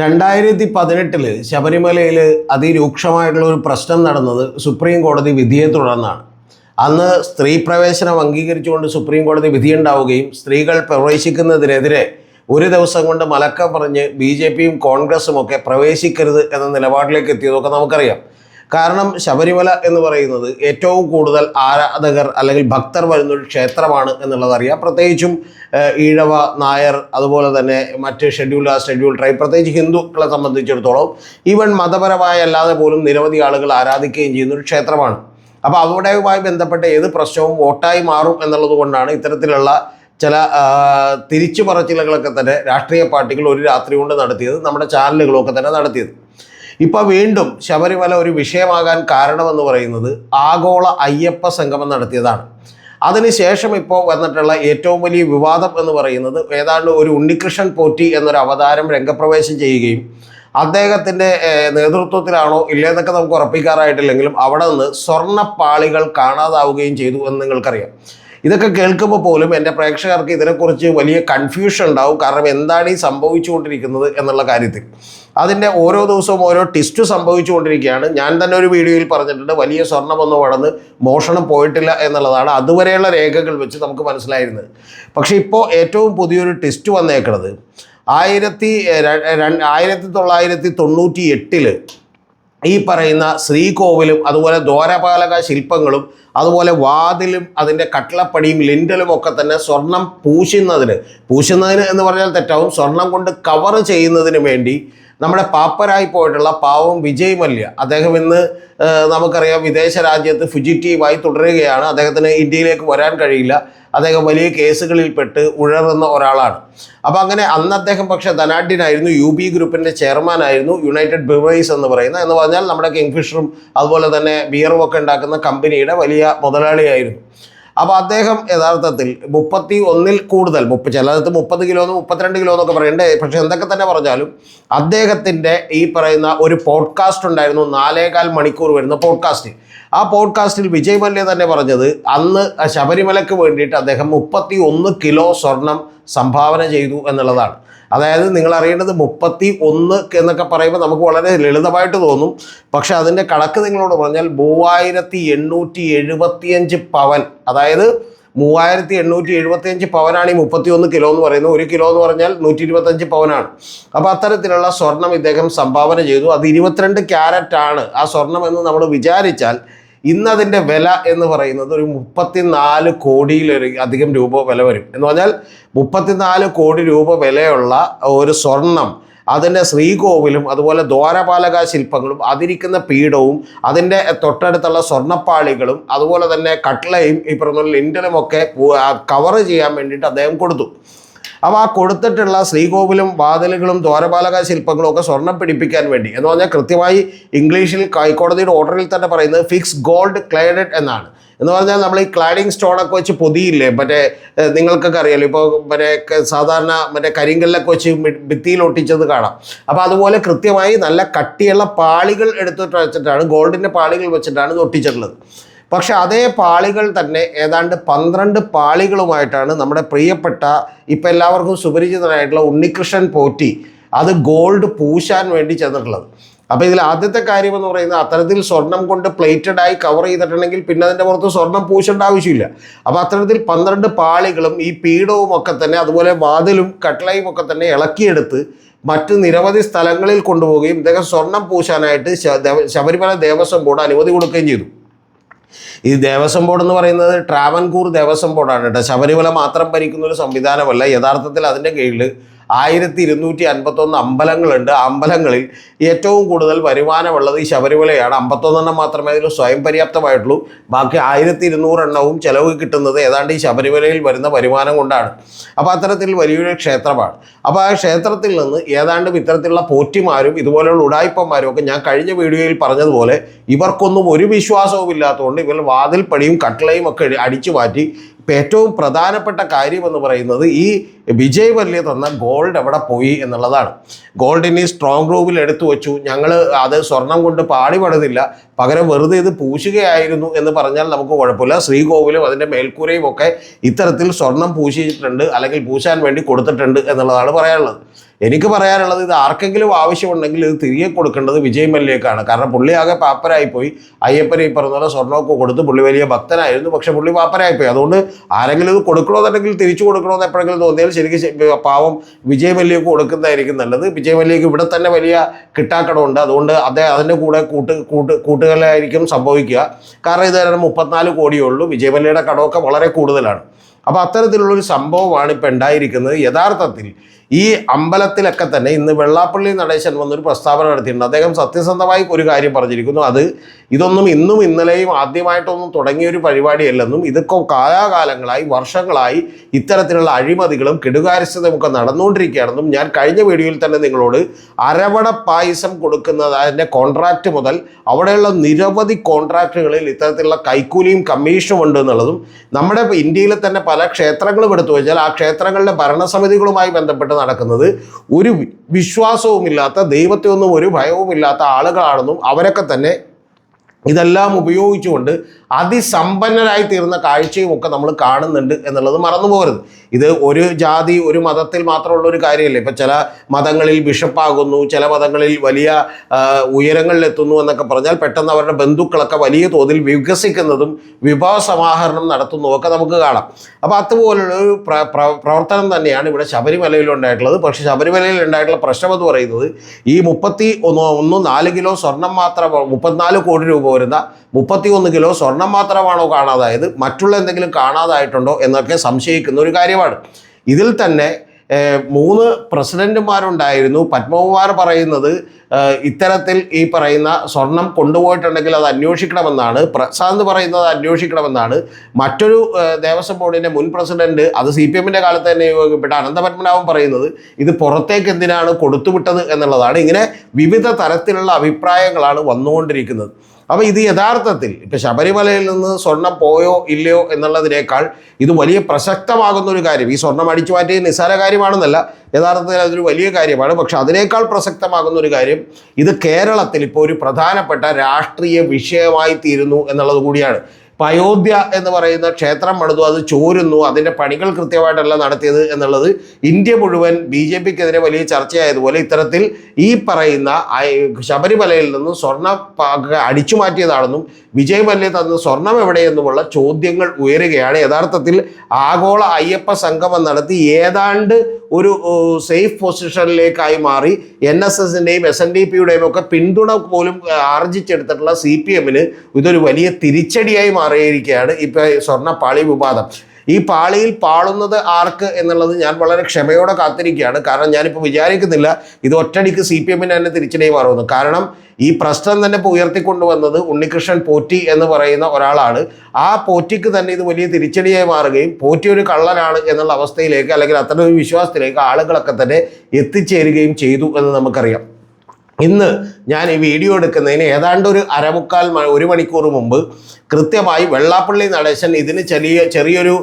രണ്ടായിരത്തി പതിനെട്ടിൽ ശബരിമലയിൽ അതിരൂക്ഷമായിട്ടുള്ള ഒരു പ്രശ്നം നടന്നത് സുപ്രീം കോടതി വിധിയെ തുടർന്നാണ്. അന്ന് സ്ത്രീ പ്രവേശനം അംഗീകരിച്ചുകൊണ്ട് സുപ്രീം കോടതി വിധിയുണ്ടാവുകയും സ്ത്രീകൾ പ്രവേശിക്കുന്നതിനെതിരെ ഒരു ദിവസം കൊണ്ട് മലക്കം പറഞ്ഞ് ബി ജെ പിയും കോൺഗ്രസും ഒക്കെ പ്രവേശിക്കരുത് എന്ന നിലപാടിലേക്ക് എത്തിയതൊക്കെ നമുക്കറിയാം. കാരണം ശബരിമല എന്ന് പറയുന്നത് ഏറ്റവും കൂടുതൽ ആരാധകർ അല്ലെങ്കിൽ ഭക്തർ വരുന്നൊരു ക്ഷേത്രമാണ് എന്നുള്ളതറിയാം പ്രത്യേകിച്ചും ഈഴവ നായർ അതുപോലെ തന്നെ മറ്റ് ഷെഡ്യൂൾ ആ ഷെഡ്യൂൾ ട്രൈബ് പ്രത്യേകിച്ച് ഹിന്ദുക്കളെ സംബന്ധിച്ചിടത്തോളം ഈവൻ മതപരമായ അല്ലാതെ പോലും നിരവധി ആളുകൾ ആരാധിക്കുകയും ചെയ്യുന്ന ഒരു ക്ഷേത്രമാണ്. അപ്പോൾ അവിടെയുമായി ബന്ധപ്പെട്ട ഏത് പ്രശ്നവും വോട്ടായി മാറും എന്നുള്ളത് കൊണ്ടാണ് ഇത്തരത്തിലുള്ള ചില തിരിച്ചു പറച്ചിലുകളൊക്കെ തന്നെ രാഷ്ട്രീയ പാർട്ടികൾ ഒരു രാത്രി കൊണ്ട് നടത്തിയത് നമ്മുടെ ചാനലുകളൊക്കെ തന്നെ നടത്തിയത്. ഇപ്പോൾ വീണ്ടും ശബരിമല ഒരു വിഷയമാകാൻ കാരണമെന്ന് പറയുന്നത് ആഗോള അയ്യപ്പ സംഗമം നടത്തിയതാണ്. അതിനുശേഷം ഇപ്പോൾ വന്നിട്ടുള്ള ഏറ്റവും വലിയ വിവാദം എന്ന് പറയുന്നത് ഏതാണ്ട് ഒരു ഉണ്ണികൃഷ്ണൻ പോറ്റി എന്നൊരു അവതാരം രംഗപ്രവേശം ചെയ്യുകയും അദ്ദേഹത്തിന്റെ നേതൃത്വത്തിലാണോ ഇല്ലേന്നൊക്കെ നമുക്ക് ഉറപ്പിക്കാറായിട്ടില്ലെങ്കിലും അവിടെ നിന്ന് സ്വർണപ്പാളികൾ കാണാതാവുകയും ചെയ്തു എന്ന് നിങ്ങൾക്കറിയാം. ഇതൊക്കെ കേൾക്കുമ്പോൾ പോലും എന്റെ പ്രേക്ഷകർക്ക് ഇതിനെക്കുറിച്ച് വലിയ കൺഫ്യൂഷൻ ഉണ്ടാവും. കാരണം എന്താണ് ഈ സംഭവിച്ചുകൊണ്ടിരിക്കുന്നത് എന്നുള്ള കാര്യത്തിൽ. അതിന്റെ ഓരോ ദിവസവും ഓരോ ടിസ്റ്റ് സംഭവിച്ചുകൊണ്ടിരിക്കുകയാണ്. ഞാൻ തന്നെ ഒരു വീഡിയോയിൽ പറഞ്ഞിട്ടുണ്ട് വലിയ സ്വർണമൊന്നും വളർന്ന് മോഷണം പോയിട്ടില്ല എന്നുള്ളതാണ് അതുവരെയുള്ള രേഖകൾ വെച്ച് നമുക്ക് മനസ്സിലായിരുന്നത്. പക്ഷേ ഇപ്പോൾ ഏറ്റവും പുതിയൊരു ടിസ്റ്റ് വന്നേക്കുന്നത് ആയിരത്തി ആയിരത്തി തൊള്ളായിരത്തി തൊണ്ണൂറ്റി എട്ടിൽ ഈ പറയുന്ന ശ്രീകോവിലും അതുപോലെ ദ്വാരപാലക ശില്പങ്ങളും അതുപോലെ വാതിലും അതിന്റെ കട്ടിളപ്പടിയും ലിൻഡലും ഒക്കെ തന്നെ സ്വർണം പൂശുന്നതിന് പൂശുന്നതിന് എന്ന് പറഞ്ഞാൽ തെറ്റാവും. സ്വർണം കൊണ്ട് കവർ ചെയ്യുന്നതിന് വേണ്ടി നമ്മുടെ പാപ്പരായി പോയിട്ടുള്ള പാവം വിജയ് മല്യ. അദ്ദേഹം ഇന്ന് നമുക്കറിയാം വിദേശ രാജ്യത്ത് ഫുജിറ്റീവായി തുടരുകയാണ്. അദ്ദേഹത്തിന് ഇന്ത്യയിലേക്ക് വരാൻ കഴിയില്ല. അദ്ദേഹം വലിയ കേസുകളിൽ പെട്ട് ഉഴറുന്ന ഒരാളാണ്. അപ്പോൾ അങ്ങനെ അന്ന് അദ്ദേഹം പക്ഷേ ധനാഢ്യനായിരുന്നു. യു ബി ഗ്രൂപ്പിന്റെ ചെയർമാനായിരുന്നു. യുണൈറ്റഡ് ബ്രിവറീസ് എന്ന് പറയുന്ന എന്ന് പറഞ്ഞാൽ നമ്മുടെ കിങ്ഫിഷറും അതുപോലെ തന്നെ ബിയറും ഒക്കെ ഉണ്ടാക്കുന്ന കമ്പനിയുടെ വലിയ മുതലാളിയായിരുന്നു. അപ്പോൾ അദ്ദേഹം യഥാർത്ഥത്തിൽ മുപ്പത്തി ഒന്നിൽ കൂടുതൽ മുപ്പ ചിലടത്ത് മുപ്പത് കിലോ എന്ന് മുപ്പത്തിരണ്ട് കിലോ എന്നൊക്കെ പറയണ്ടേ? പക്ഷെ എന്തൊക്കെ തന്നെ പറഞ്ഞാലും അദ്ദേഹത്തിന്റെ ഈ പറയുന്ന ഒരു പോഡ്കാസ്റ്റ് ഉണ്ടായിരുന്നു നാലേകാൽ മണിക്കൂർ വരുന്ന പോഡ്കാസ്റ്റ് ആ പോഡ്കാസ്റ്റിൽ വിജയ് മല്യ തന്നെ പറഞ്ഞത് അന്ന് ശബരിമലയ്ക്ക് വേണ്ടിയിട്ട് അദ്ദേഹം മുപ്പത്തി ഒന്ന് കിലോ സ്വർണം സംഭാവന ചെയ്തു എന്നുള്ളതാണ്. അതായത് നിങ്ങൾ അറിയേണ്ടത് മുപ്പത്തി ഒന്ന് എന്നൊക്കെ പറയുമ്പോൾ നമുക്ക് വളരെ ലളിതമായിട്ട് തോന്നും. പക്ഷെ അതിന്റെ കണക്ക് നിങ്ങളോട് പറഞ്ഞാൽ മൂവായിരത്തി എണ്ണൂറ്റി എഴുപത്തിയഞ്ച് പവൻ അതായത് മൂവായിരത്തി എണ്ണൂറ്റി എഴുപത്തിയഞ്ച് പവനാണ് ഈ മുപ്പത്തി ഒന്ന് കിലോ എന്ന് പറയുന്നത്. ഒരു കിലോ എന്ന് പറഞ്ഞാൽ നൂറ്റി ഇരുപത്തഞ്ച് പവനാണ്. അപ്പോൾ അത്തരത്തിലുള്ള സ്വർണം ഇദ്ദേഹം സംഭാവന ചെയ്തു. അത് ഇരുപത്തിരണ്ട് ക്യാരറ്റ് ആണ് ആ സ്വർണം എന്ന് നമ്മൾ വിചാരിച്ചാൽ ഇന്നതിന്റെ വില എന്ന് പറയുന്നത് ഒരു മുപ്പത്തിനാല് കോടിയിലൊരു അധികം രൂപ വില വരും. എന്ന് പറഞ്ഞാൽ മുപ്പത്തിനാല് കോടി രൂപ വിലയുള്ള ഒരു സ്വർണം അതിന്റെ ശ്രീകോവിലും അതുപോലെ ദ്വാരപാലക ശില്പങ്ങളും അതിരിക്കുന്ന പീഠവും അതിന്റെ തൊട്ടടുത്തുള്ള സ്വർണപ്പാളികളും അതുപോലെ തന്നെ കട്ട്ലയും ഈ പറഞ്ഞ ലിൻഡലും ഒക്കെ കവർ ചെയ്യാൻ വേണ്ടിയിട്ട് അദ്ദേഹം കൊടുത്തു. അപ്പോൾ ആ കൊടുത്തിട്ടുള്ള ശ്രീകോവിലും വാതിലുകളും ദ്വാരപാലക ശില്പങ്ങളും ഒക്കെ സ്വർണം പിടിപ്പിക്കാൻ വേണ്ടി. എന്ന് പറഞ്ഞാൽ കൃത്യമായി ഇംഗ്ലീഷിൽ ഹൈക്കോടതിയുടെ ഓർഡറിൽ തന്നെ പറയുന്നത് ഫിക്സ് ഗോൾഡ് ക്ലൈഡഡ് എന്നാണ്. എന്ന് പറഞ്ഞാൽ നമ്മൾ ഈ ക്ലാഡിങ് സ്റ്റോണൊക്കെ വെച്ച് പൊതിയില്ലേ? മറ്റേ നിങ്ങൾക്കൊക്കെ അറിയാലോ ഇപ്പോൾ മറ്റേ സാധാരണ മറ്റേ കരിങ്കല്ലൊക്കെ വെച്ച് ഭിത്തിയിലൊട്ടിച്ചത് കാണാം. അപ്പോൾ അതുപോലെ കൃത്യമായി നല്ല കട്ടിയുള്ള പാളികൾ എടുത്തിട്ട് വെച്ചിട്ടാണ് ഗോൾഡിന്റെ പാളികൾ വെച്ചിട്ടാണ് ഒട്ടിച്ചിട്ടുള്ളത്. പക്ഷെ അതേ പാളികൾ തന്നെ ഏതാണ്ട് പന്ത്രണ്ട് പാളികളുമായിട്ടാണ് നമ്മുടെ പ്രിയപ്പെട്ട ഇപ്പം എല്ലാവർക്കും സുപരിചിതനായിട്ടുള്ള ഉണ്ണികൃഷ്ണൻ പോറ്റി അത് ഗോൾഡ് പൂശാൻ വേണ്ടി ചെന്നിട്ടുള്ളത്. അപ്പോൾ ഇതിൽ ആദ്യത്തെ കാര്യം എന്ന് പറയുന്നത് അത്തരത്തിൽ സ്വർണം കൊണ്ട് പ്ലേറ്റഡായി കവർ ചെയ്തിട്ടുണ്ടെങ്കിൽ പിന്നെ അതിന്റെ പുറത്ത് സ്വർണം പൂശേണ്ട ആവശ്യമില്ല. അപ്പോൾ അത്തരത്തിൽ പന്ത്രണ്ട് പാളികളും ഈ പീഠവും ഒക്കെ തന്നെ അതുപോലെ വാതിലും കട്ട്ലയും ഒക്കെ തന്നെ ഇളക്കിയെടുത്ത് മറ്റ് നിരവധി സ്ഥലങ്ങളിൽ കൊണ്ടുപോവുകയും ഇദ്ദേഹം സ്വർണം പൂശാനായിട്ട് ശബരിമല ദേവസ്വം ബോർഡ് അനുമതി കൊടുക്കുകയും ചെയ്തു. ഈ ദേവസ്വം ബോർഡ് എന്ന് പറയുന്നത് ട്രാവൻകൂർ ദേവസ്വം ബോർഡാണ് കേട്ടോ. ശബരിമല മാത്രം ഭരിക്കുന്ന ഒരു സംവിധാനമല്ല. യഥാർത്ഥത്തിൽ അതിന്റെ കീഴിൽ ആയിരത്തി ഇരുന്നൂറ്റി അൻപത്തൊന്ന് അമ്പലങ്ങളുണ്ട് അമ്പലങ്ങളിൽ ഏറ്റവും കൂടുതൽ വരുമാനമുള്ളത് ഈ ശബരിമലയാണ്. അമ്പത്തൊന്നെണ്ണം മാത്രമേ അതിൽ സ്വയം പര്യാപ്തമായിട്ടുള്ളൂ. ബാക്കി ആയിരത്തി ഇരുന്നൂറെണ്ണവും ചിലവ് കിട്ടുന്നത് ഏതാണ്ട് ഈ ശബരിമലയിൽ വരുന്ന വരുമാനം കൊണ്ടാണ്. അപ്പോൾ അത്തരത്തിൽ വലിയൊരു ക്ഷേത്രമാണ്. അപ്പോൾ ആ ക്ഷേത്രത്തിൽ നിന്ന് ഏതാണ്ടും ഇത്തരത്തിലുള്ള പോറ്റിമാരും ഇതുപോലെയുള്ള ഉടായ്പന്മാരും ഒക്കെ ഞാൻ കഴിഞ്ഞ വീഡിയോയിൽ പറഞ്ഞതുപോലെ ഇവർക്കൊന്നും ഒരു വിശ്വാസവും ഇല്ലാത്തതുകൊണ്ട് ഇവർ വാതിൽപ്പണിയും കട്ടിളയും ഒക്കെ അടിച്ചു മാറ്റി ഏറ്റവും പ്രധാനപ്പെട്ട കാര്യം എന്ന് പറയുന്നത് ഈ വിജയ് വല്യ തന്ന ഗോൾഡ് എവിടെ പോയി എന്നുള്ളതാണ്. ഗോൾഡ് ഇനി സ്ട്രോങ് റൂമിൽ എടുത്തു വെച്ചു. ഞങ്ങൾ അത് സ്വർണം കൊണ്ട് പാടിപെടുന്നില്ല പകരം വെറുതെ ഇത് പൂശുകയായിരുന്നു എന്ന് പറഞ്ഞാൽ നമുക്ക് കുഴപ്പമില്ല. ശ്രീകോവിലും അതിന്റെ മേൽക്കൂരയും ഒക്കെ ഇത്തരത്തിൽ സ്വർണം പൂശിയിട്ടുണ്ട് അല്ലെങ്കിൽ പൂശാൻ വേണ്ടി കൊടുത്തിട്ടുണ്ട് എന്നുള്ളതാണ് പറയാനുള്ളത്. എനിക്ക് പറയാനുള്ളത് ഇത് ആർക്കെങ്കിലും ആവശ്യമുണ്ടെങ്കിൽ ഇത് തിരികെ കൊടുക്കേണ്ടത് വിജയ് മല്യക്കാണ് കാരണം പുള്ളി ആകെ പാപ്പരായിപ്പോയി. അയ്യപ്പനെ ഈ പറഞ്ഞ പോലെ സ്വർണമൊക്കെ കൊടുത്ത് പുള്ളി വലിയ ഭക്തനായിരുന്നു. പക്ഷെ പുള്ളി പാപ്പരായിപ്പോയി. അതുകൊണ്ട് ആരെങ്കിലും ഇത് കൊടുക്കണമെന്നുണ്ടെങ്കിൽ തിരിച്ചു കൊടുക്കണമെന്ന് എപ്പോഴെങ്കിലും തോന്നിയാൽ ശരിക്കും പാവം വിജയ് മല്യക്ക് കൊടുക്കുന്നതായിരിക്കും നല്ലത്. വിജയ് മല്യക്ക് ഇവിടെ തന്നെ വലിയ കിട്ടാക്കടമുണ്ട് അതുകൊണ്ട് അദ്ദേഹം അതിന്റെ കൂടെ കൂട്ട് കൂട്ട് കൂട്ടുകളായിരിക്കും സംഭവിക്കുക. കാരണം ഇത് തന്നെ മുപ്പത്തിനാല് കോടിയേ ഉള്ളൂ. വിജയ് മല്യയുടെ കടമൊക്കെ വളരെ കൂടുതലാണ്. അപ്പോൾ അത്തരത്തിലുള്ളൊരു സംഭവമാണ് ഇപ്പോൾ ഉണ്ടായിരിക്കുന്നത്. യഥാർത്ഥത്തിൽ ഈ അമ്പലത്തിലൊക്കെ തന്നെ ഇന്ന് വെള്ളാപ്പള്ളി നടേശൻ വന്നൊരു പ്രസ്താവന നടത്തിയിട്ടുണ്ട്. അദ്ദേഹം സത്യസന്ധമായി ഒരു കാര്യം പറഞ്ഞിരിക്കുന്നു. അത് ഇതൊന്നും ഇന്നും ഇന്നലെയും ആദ്യമായിട്ടൊന്നും തുടങ്ങിയ ഒരു പരിപാടിയല്ലെന്നും ഇതൊക്കെ കാലാകാലങ്ങളായി വർഷങ്ങളായി ഇത്തരത്തിലുള്ള അഴിമതികളും കെടുകാര്യസ്ഥതയും ഒക്കെ നടന്നുകൊണ്ടിരിക്കുകയാണെന്നും ഞാൻ കഴിഞ്ഞ വീഡിയോയിൽ തന്നെ നിങ്ങളോട് അരവണ പായസം കൊടുക്കുന്നത് അതിന്റെ കോൺട്രാക്റ്റ് മുതൽ അവിടെയുള്ള നിരവധി കോൺട്രാക്റ്റുകളിൽ ഇത്തരത്തിലുള്ള കൈക്കൂലിയും കമ്മീഷനും ഉണ്ട് എന്നുള്ളതും നമ്മുടെ ഇന്ത്യയിലെ തന്നെ പല ക്ഷേത്രങ്ങളും എടുത്തു വെച്ചാൽ ആ ക്ഷേത്രങ്ങളുടെ ഭരണസമിതികളുമായി ബന്ധപ്പെട്ട് നടക്കുന്നത് ഒരു വിശ്വാസവും വിശ്വാസവുമില്ലാത്ത ദൈവത്തെ ഒന്നും ഒരു ഭയവുമില്ലാത്ത ആളുകളാണെന്നും അവരൊക്കെ തന്നെ ഇതെല്ലാം ഉപയോഗിച്ചുകൊണ്ട് അതിസമ്പന്നരായി തീർന്ന കാഴ്ചയും ഒക്കെ നമ്മൾ കാണുന്നുണ്ട് എന്നുള്ളത് മറന്നു പോകരുത്. ഇത് ഒരു ജാതി ഒരു മതത്തിൽ മാത്രമുള്ള ഒരു കാര്യമല്ല? ഇപ്പം ചില മതങ്ങളിൽ ബിഷപ്പാകുന്നു ചില മതങ്ങളിൽ വലിയ ഉയരങ്ങളിലെത്തുന്നു എന്നൊക്കെ പറഞ്ഞാൽ പെട്ടെന്ന് അവരുടെ ബന്ധുക്കളൊക്കെ വലിയ തോതിൽ വികസിക്കുന്നതും വിഭവ സമാഹരണം നടത്തുന്നതും ഒക്കെ നമുക്ക് കാണാം. അപ്പോൾ അതുപോലുള്ള ഒരു പ്ര പ്ര- പ്രവർത്തനം തന്നെയാണ് ഇവിടെ ശബരിമലയിൽ ഉണ്ടായിട്ടുള്ളത്. പക്ഷേ ശബരിമലയിൽ ഉണ്ടായിട്ടുള്ള പ്രശ്നം എന്ന് പറയുന്നത് ഈ മുപ്പത്തി ഒന്ന് ഒന്ന് നാല് കിലോ സ്വർണം മാത്രം മുപ്പത്തിനാല് കോടി രൂപ വരുന്ന മുപ്പത്തി ഒന്ന് കിലോ സ്വർണം മാത്രമാണോ കാണാതായത്? മറ്റുള്ള എന്തെങ്കിലും കാണാതായിട്ടുണ്ടോ എന്നൊക്കെ സംശയിക്കുന്ന ഒരു കാര്യമാണ്. ഇതിൽ തന്നെ മൂന്ന് പ്രസിഡന്റുമാരുണ്ടായിരുന്നു. പത്മകുമാർ പറയുന്നത് ഇത്തരത്തിൽ ഈ പറയുന്ന സ്വർണം കൊണ്ടുപോയിട്ടുണ്ടെങ്കിൽ അത് അന്വേഷിക്കണമെന്നാണ്. പ്രശാന്ത് പറയുന്നത് അന്വേഷിക്കണമെന്നാണ്. മറ്റൊരു ദേവസ്വം ബോർഡിന്റെ മുൻ പ്രസിഡന്റ് അത് സി പി എമ്മിന്റെ കാലത്ത് തന്നെ നിയോഗിക്കപ്പെട്ട അനന്തപത്മനാഭൻ പറയുന്നത് ഇത് പുറത്തേക്ക് എന്തിനാണ് കൊടുത്തുവിട്ടത് എന്നുള്ളതാണ്. ഇങ്ങനെ വിവിധ തരത്തിലുള്ള അഭിപ്രായങ്ങളാണ് വന്നുകൊണ്ടിരിക്കുന്നത്. അപ്പോൾ ഇത് യഥാർത്ഥത്തിൽ ഇപ്പൊ ശബരിമലയിൽ നിന്ന് സ്വർണം പോയോ ഇല്ലയോ എന്നുള്ളതിനേക്കാൾ ഇത് വലിയ പ്രസക്തമാകുന്ന ഒരു കാര്യം. ഈ സ്വർണം അടിച്ചു മാറ്റിയ നിസ്സാര കാര്യമാണെന്നല്ല. യഥാർത്ഥത്തിൽ അതൊരു വലിയ കാര്യമാണ്. പക്ഷെ അതിനേക്കാൾ പ്രസക്തമാകുന്ന ഒരു കാര്യം ഇത് കേരളത്തിൽ ഇപ്പോൾ ഒരു പ്രധാനപ്പെട്ട രാഷ്ട്രീയ വിഷയമായി തീരുന്നു എന്നുള്ളത് കൂടിയാണ്. അയോധ്യ എന്ന് പറയുന്ന ക്ഷേത്രം പണിതു അത് ചോരുന്നു അതിന്റെ പണികൾ കൃത്യമായിട്ടല്ല നടത്തിയത് എന്നുള്ളത് ഇന്ത്യ മുഴുവൻ ബി ജെ പിക്കെതിരെ വലിയ ചർച്ചയായതുപോലെ ഇത്തരത്തിൽ ഈ പറയുന്ന ശബരിമലയിൽ നിന്ന് സ്വർണ അടിച്ചു മാറ്റിയതാണെന്നും വിജയ് മല്യ തന്ന സ്വർണം എവിടെയെന്നുമുള്ള ചോദ്യങ്ങൾ ഉയരുകയാണ്. യഥാർത്ഥത്തിൽ ആഗോള അയ്യപ്പ സംഗമം നടത്തി ഏതാണ്ട് ഒരു സേഫ് പൊസിഷനിലേക്കായി മാറി എൻ എസ് എസിന്റെയും എസ് എൻ ഡി പിയുടെയും ഒക്കെ പിന്തുണ പോലും ആർജിച്ചെടുത്തിട്ടുള്ള സി പി എമ്മിന് ഇതൊരു വലിയ തിരിച്ചടിയായി മാറിയിരിക്കുകയാണ് ഇപ്പോൾ സ്വർണപ്പാളി വിവാദം. ഈ പാളിയിൽ പാളുന്നത് ആർക്ക് എന്നുള്ളത് ഞാൻ വളരെ ക്ഷമയോടെ കാത്തിരിക്കുകയാണ്. കാരണം ഞാനിപ്പോൾ വിചാരിക്കുന്നില്ല ഇത് ഒറ്റടിക്ക് സി പി എമ്മിന് തന്നെ തിരിച്ചടിയും മാറുമെന്ന്. കാരണം ഈ പ്രശ്നം തന്നെ ഇപ്പോൾ ഉയർത്തിക്കൊണ്ടുവന്നത് ഉണ്ണികൃഷ്ണൻ പോറ്റി എന്ന് പറയുന്ന ഒരാളാണ്. ആ പോറ്റിക്ക് തന്നെ ഇത് വലിയ തിരിച്ചടിയായി മാറുകയും പോറ്റി ഒരു കള്ളനാണ് എന്നുള്ള അവസ്ഥയിലേക്ക് അല്ലെങ്കിൽ അത്തരം ഒരു വിശ്വാസത്തിലേക്ക് ആളുകളൊക്കെ തന്നെ എത്തിച്ചേരുകയും ചെയ്തു എന്ന് നമുക്കറിയാം. ഇന്ന് ഞാൻ ഈ വീഡിയോ എടുക്കുന്നതിന് ഏതാണ്ട് ഒരു അരമുക്കാൽ ഒരു മണിക്കൂർ മുമ്പ് കൃത്യമായി വെള്ളാപ്പള്ളി നടേശൻ ഇതിന് ചെറിയ ചെറിയൊരു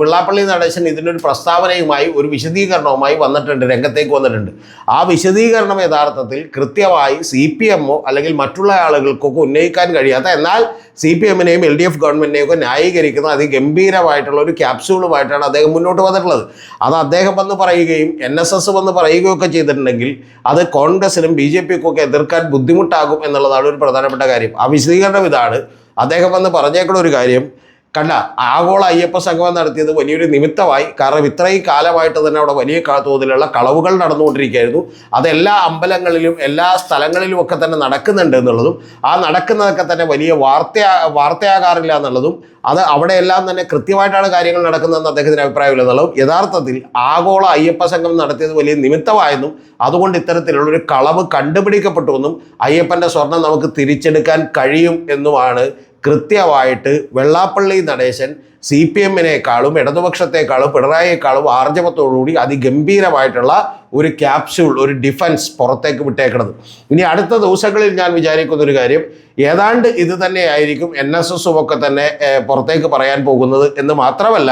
വെള്ളാപ്പള്ളി നടേശൻ ഇതിനൊരു പ്രസ്താവനയുമായി ഒരു വിശദീകരണവുമായി വന്നിട്ടുണ്ട് രംഗത്തേക്ക് വന്നിട്ടുണ്ട്. ആ വിശദീകരണം യഥാർത്ഥത്തിൽ കൃത്യമായി സി പി എമ്മോ അല്ലെങ്കിൽ മറ്റുള്ള ആളുകൾക്കൊക്കെ ഉന്നയിക്കാൻ കഴിയാത്ത എന്നാൽ സി പി എമ്മിനെയും എൽ ഡി എഫ് ഗവൺമെന്റിനെയും ഒക്കെ ന്യായീകരിക്കുന്ന അതിഗംഭീരമായിട്ടുള്ള ഒരു ക്യാപ്സ്യൂളുമായിട്ടാണ് അദ്ദേഹം മുന്നോട്ട് വന്നിട്ടുള്ളത്. അത് അദ്ദേഹം വന്ന് പറയുകയും എൻ എസ് എസ് വന്ന് പറയുകയൊക്കെ ചെയ്തിട്ടുണ്ടെങ്കിൽ അത് കോൺഗ്രസിനും ബി ജെ പിക്കും ഒക്കെ എതിർക്കാൻ ബുദ്ധിമുട്ടാകും എന്നുള്ളതാണ് ഒരു പ്രധാനപ്പെട്ട കാര്യം. ആ വിശദീകരണം ഇതാണ്. അദ്ദേഹം വന്ന് പറഞ്ഞേക്കുന്ന ഒരു കാര്യം കണ്ട ആഗോള അയ്യപ്പ സംഗമം നടത്തിയത് വലിയൊരു നിമിത്തമായി. കാരണം ഇത്രയും കാലമായിട്ട് തന്നെ അവിടെ വലിയ തോതിലുള്ള കളവുകൾ നടന്നുകൊണ്ടിരിക്കുകയായിരുന്നു. അതെല്ലാ അമ്പലങ്ങളിലും എല്ലാ സ്ഥലങ്ങളിലും ഒക്കെ തന്നെ നടക്കുന്നുണ്ട് എന്നുള്ളതും ആ നടക്കുന്നതൊക്കെ തന്നെ വലിയ വാർത്തയാ വാർത്തയാകാറില്ല എന്നുള്ളതും അത് അവിടെയെല്ലാം തന്നെ കൃത്യമായിട്ടാണ് കാര്യങ്ങൾ നടക്കുന്നതെന്ന് അദ്ദേഹത്തിന് അഭിപ്രായമില്ല എന്നുള്ളതും യഥാർത്ഥത്തിൽ ആഗോള അയ്യപ്പ സംഘം നടത്തിയത് വലിയ നിമിത്തമായെന്നും അതുകൊണ്ട് ഇത്തരത്തിലുള്ളൊരു കളവ് കണ്ടുപിടിക്കപ്പെട്ടുവെന്നും അയ്യപ്പന്റെ സ്വർണം നമുക്ക് തിരിച്ചെടുക്കാൻ കഴിയും എന്നുമാണ് കൃത്യമായിട്ട് വെള്ളാപ്പള്ളി നടേശൻ സി പി എമ്മിനേക്കാളും ഇടതുപക്ഷത്തെക്കാളും പിണറായിയേക്കാളും ആർജവത്തോടുകൂടി അതിഗംഭീരമായിട്ടുള്ള ഒരു ക്യാപ്സ്യൂൾ ഒരു ഡിഫൻസ് പുറത്തേക്ക് വിട്ടേക്കുന്നത് ഇനി അടുത്ത ദിവസങ്ങളിൽ ഞാൻ വിചാരിക്കുന്ന ഒരു കാര്യം ഏതാണ്ട് ഇത് തന്നെയായിരിക്കും എൻ എസ് എസും ഒക്കെ തന്നെ പുറത്തേക്ക് പറയാൻ പോകുന്നത് എന്ന് മാത്രമല്ല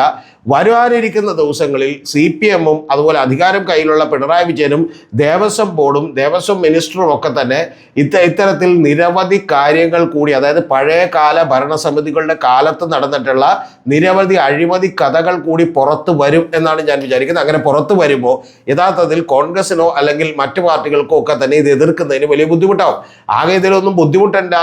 വരുവാനിരിക്കുന്ന ദിവസങ്ങളിൽ സി പി എമ്മും അതുപോലെ അധികാരം കയ്യിലുള്ള പിണറായി വിജയനും ദേവസ്വം ബോർഡും ദേവസ്വം മിനിസ്റ്ററും ഒക്കെ തന്നെ ഇത്ത ഇത്തരത്തിൽ നിരവധി കാര്യങ്ങൾ കൂടി അതായത് പഴയ കാല ഭരണസമിതികളുടെ കാലത്ത് നടന്നിട്ടുള്ള നിരവധി അഴിമതി കഥകൾ കൂടി പുറത്തു വരും എന്നാണ് ഞാൻ വിചാരിക്കുന്നത്. അങ്ങനെ പുറത്ത് വരുമ്പോൾ യഥാർത്ഥത്തിൽ കോൺഗ്രസിനോ അല്ലെങ്കിൽ മറ്റു പാർട്ടികൾക്കോ ഒക്കെ തന്നെ ഇത് എതിർക്കുന്നതിന് വലിയ ബുദ്ധിമുട്ടാവും. ആകെ ഇതിലൊന്നും ബുദ്ധിമുട്ടണ്ട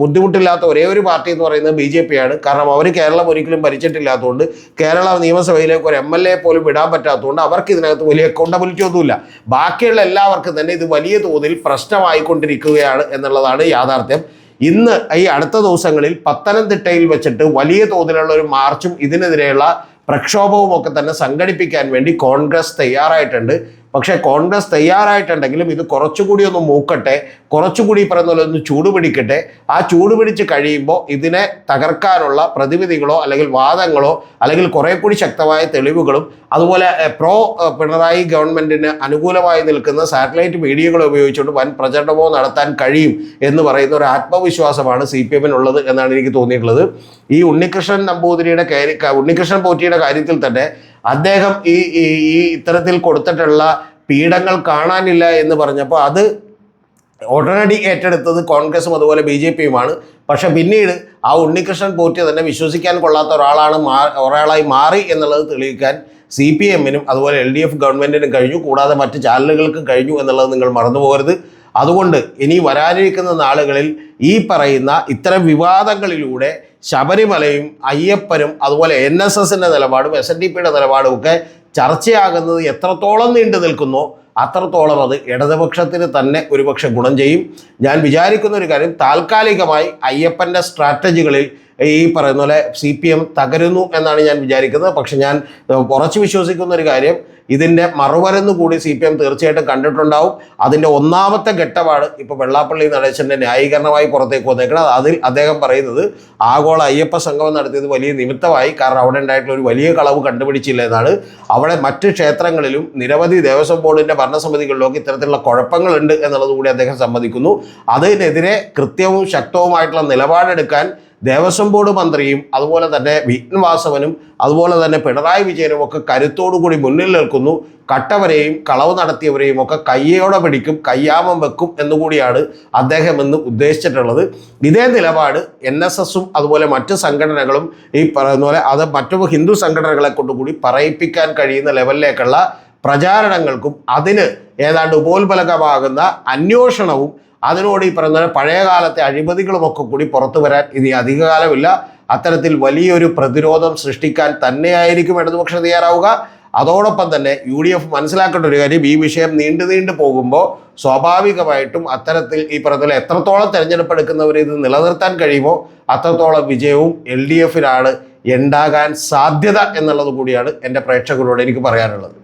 ബുദ്ധിമുട്ടില്ലാത്ത ഒരേ ഒരു പാർട്ടി എന്ന് പറയുന്നത് ബി ജെ കാരണം അവർ കേരളം ഒരിക്കലും ഭരിച്ചിട്ടില്ലാത്തതുകൊണ്ട് കേരള നിയമസഭയിലേക്ക് ഒരു എം എൽ എ പോലും വിടാൻ പറ്റാത്തതുകൊണ്ട് അവർക്ക് ഇതിനകത്ത് വലിയ അക്കൗണ്ടബിലിറ്റി ഒന്നുമില്ല. ബാക്കിയുള്ള എല്ലാവർക്കും തന്നെ ഇത് വലിയ തോതിൽ പ്രശ്നമായിക്കൊണ്ടിരിക്കുകയാണ് എന്നുള്ളതാണ് യാഥാർത്ഥ്യം. ഇന്ന് ഈ അടുത്ത ദിവസങ്ങളിൽ പത്തനംതിട്ടയിൽ വെച്ചിട്ട് വലിയ തോതിലുള്ള ഒരു മാർച്ചും ഇതിനെതിരെയുള്ള പ്രക്ഷോഭവും ഒക്കെ തന്നെ സംഘടിപ്പിക്കാൻ വേണ്ടി കോൺഗ്രസ് തയ്യാറായിട്ടുണ്ട്. പക്ഷേ കോൺഗ്രസ് തയ്യാറായിട്ടുണ്ടെങ്കിലും ഇത് കുറച്ചുകൂടി ഒന്ന് മൂക്കട്ടെ കുറച്ചുകൂടി പറയുന്ന പോലെ ഒന്ന് ചൂടുപിടിക്കട്ടെ. ആ ചൂടുപിടിച്ച് കഴിയുമ്പോൾ ഇതിനെ തകർക്കാനുള്ള പ്രതിവിധികളോ അല്ലെങ്കിൽ വാദങ്ങളോ അല്ലെങ്കിൽ കുറെ കൂടി ശക്തമായ തെളിവുകളും അതുപോലെ പ്രോ പിണറായി ഗവൺമെന്റിന് അനുകൂലമായി നിൽക്കുന്ന സാറ്റലൈറ്റ് മീഡിയകളെ ഉപയോഗിച്ചുകൊണ്ട് വൻ പ്രചരണമോ നടത്താൻ കഴിയും എന്ന് പറയുന്ന ഒരു ആത്മവിശ്വാസമാണ് സി പി എമ്മിനുള്ളത് എന്നാണ് എനിക്ക് തോന്നിയിട്ടുള്ളത്. ഈ ഉണ്ണികൃഷ്ണൻ നമ്പൂതിരിയുടെ ഉണ്ണികൃഷ്ണൻ പോറ്റിയുടെ കാര്യത്തിൽ തന്നെ അദ്ദേഹം ഈ ഈ ഇത്തരത്തിൽ കൊടുത്തിട്ടുള്ള പീഡങ്ങൾ കാണാനില്ല എന്ന് പറഞ്ഞപ്പോൾ അത് ഉടനടി ഏറ്റെടുത്തത് കോൺഗ്രസും അതുപോലെ ബി ജെ പിയുമാണ്. പക്ഷെ പിന്നീട് ആ ഉണ്ണികൃഷ്ണൻ പോറ്റി തന്നെ വിശ്വസിക്കാൻ കൊള്ളാത്ത ഒരാളാണ് മാ ഒരാളായി മാറി എന്നുള്ളത് തെളിയിക്കാൻ സി പി എമ്മിനും അതുപോലെ എൽ ഡി എഫ് ഗവൺമെന്റിനും കഴിഞ്ഞു. കൂടാതെ മറ്റ് ചാനലുകൾക്കും കഴിഞ്ഞു എന്നുള്ളത് നിങ്ങൾ മറന്നു പോകരുത് അതുകൊണ്ട് ഇനി വരാനിരിക്കുന്ന നാളുകളിൽ ഈ പറയുന്ന ഇത്തരം വിവാദങ്ങളിലൂടെ ശബരിമലയും അയ്യപ്പനും അതുപോലെ എൻ എസ് എസിന്റെ നിലപാടും എസ് എൻ ഡി പിയുടെ നിലപാടും ഒക്കെ ചർച്ചയാകുന്നത് എത്രത്തോളം നീണ്ടു നിൽക്കുന്നോ അത്രത്തോളം അത് ഇടതുപക്ഷത്തിന് തന്നെ ഒരുപക്ഷെ ഗുണം ചെയ്യും. ഞാൻ വിചാരിക്കുന്ന ഒരു കാര്യം താൽക്കാലികമായി അയ്യപ്പന്റെ സ്ട്രാറ്റജികളിൽ ഈ പറയുന്ന പോലെ സി പി എം തകരുന്നു എന്നാണ് ഞാൻ വിചാരിക്കുന്നത്. പക്ഷെ ഞാൻ ഉറച്ചു വിശ്വസിക്കുന്ന ഒരു കാര്യം ഇതിന്റെ മറുവരെന്ന് കൂടി സി പി എം തീർച്ചയായിട്ടും കണ്ടിട്ടുണ്ടാവും. അതിന്റെ ഒന്നാമത്തെ ഘട്ടമാണ് ഇപ്പോൾ വെള്ളാപ്പള്ളി നടേശന്റെ ന്യായീകരണമായി പുറത്തേക്ക് വന്നേക്കുന്നത് അതിൽ അദ്ദേഹം പറയുന്നത് ആഗോള അയ്യപ്പ സംഗമം നടത്തിയത് വലിയ നിമിത്തമായി. കാരണം അവിടെ ഉണ്ടായിട്ടുള്ള ഒരു വലിയ കളവ് കണ്ടുപിടിച്ചില്ല എന്നാണ്. അവിടെ മറ്റ് ക്ഷേത്രങ്ങളിലും നിരവധി ദേവസ്വം ബോർഡിന്റെ ഭരണസമിതികളിലൊക്കെ ഇത്തരത്തിലുള്ള കുഴപ്പങ്ങളുണ്ട് എന്നുള്ളത് കൂടി അദ്ദേഹം സമ്മതിക്കുന്നു. അതിനെതിരെ കൃത്യവും ശക്തവുമായിട്ടുള്ള നിലപാടെടുക്കാൻ ദേവസ്വം ബോർഡ് മന്ത്രിയും അതുപോലെ തന്നെ വിഘ്നവാസവനും അതുപോലെ തന്നെ പിണറായി വിജയനും ഒക്കെ കരുത്തോടുകൂടി മുന്നിൽ നിൽക്കുന്നു. കട്ടവരെയും കളവ് നടത്തിയവരെയും ഒക്കെ കയ്യോടെ പിടിക്കും കയ്യാമം വെക്കും എന്നുകൂടിയാണ് അദ്ദേഹം എന്ന് ഉദ്ദേശിച്ചിട്ടുള്ളത്. ഇതേ നിലപാട് എൻ എസ് എസും അതുപോലെ മറ്റ് സംഘടനകളും ഈ പറയുന്ന പോലെ അത് മറ്റു ഹിന്ദു സംഘടനകളെ കൊണ്ടുകൂടി പറയിപ്പിക്കാൻ കഴിയുന്ന ലെവലിലേക്കുള്ള പ്രചാരണങ്ങൾക്കും അതിന് ഏതാണ്ട് ഉപോത്ബലകമാകുന്ന അന്വേഷണവും അതിനോട് ഈ പറയുന്ന പഴയ കാലത്തെ അഴിമതികളുമൊക്കെ കൂടി പുറത്തു വരാൻ ഇനി അധികകാലമില്ല. അത്തരത്തിൽ വലിയൊരു പ്രതിരോധം സൃഷ്ടിക്കാൻ തന്നെയായിരിക്കും ഇടതുപക്ഷം തയ്യാറാവുക. അതോടൊപ്പം തന്നെ യു ഡി എഫ് മനസ്സിലാക്കേണ്ട ഒരു കാര്യം ഈ വിഷയം നീണ്ടു നീണ്ടു പോകുമ്പോൾ സ്വാഭാവികമായിട്ടും അത്തരത്തിൽ ഈ പറഞ്ഞ എത്രത്തോളം തിരഞ്ഞെടുപ്പ് എടുക്കുന്നവർ ഇത് നിലനിർത്താൻ കഴിയുമോ അത്രത്തോളം വിജയവും എൽ ഡി എഫിനാണ് ഉണ്ടാകാൻ സാധ്യത എന്നുള്ളത് കൂടിയാണ് എന്റെ പ്രേക്ഷകരോട് എനിക്ക് പറയാനുള്ളത്.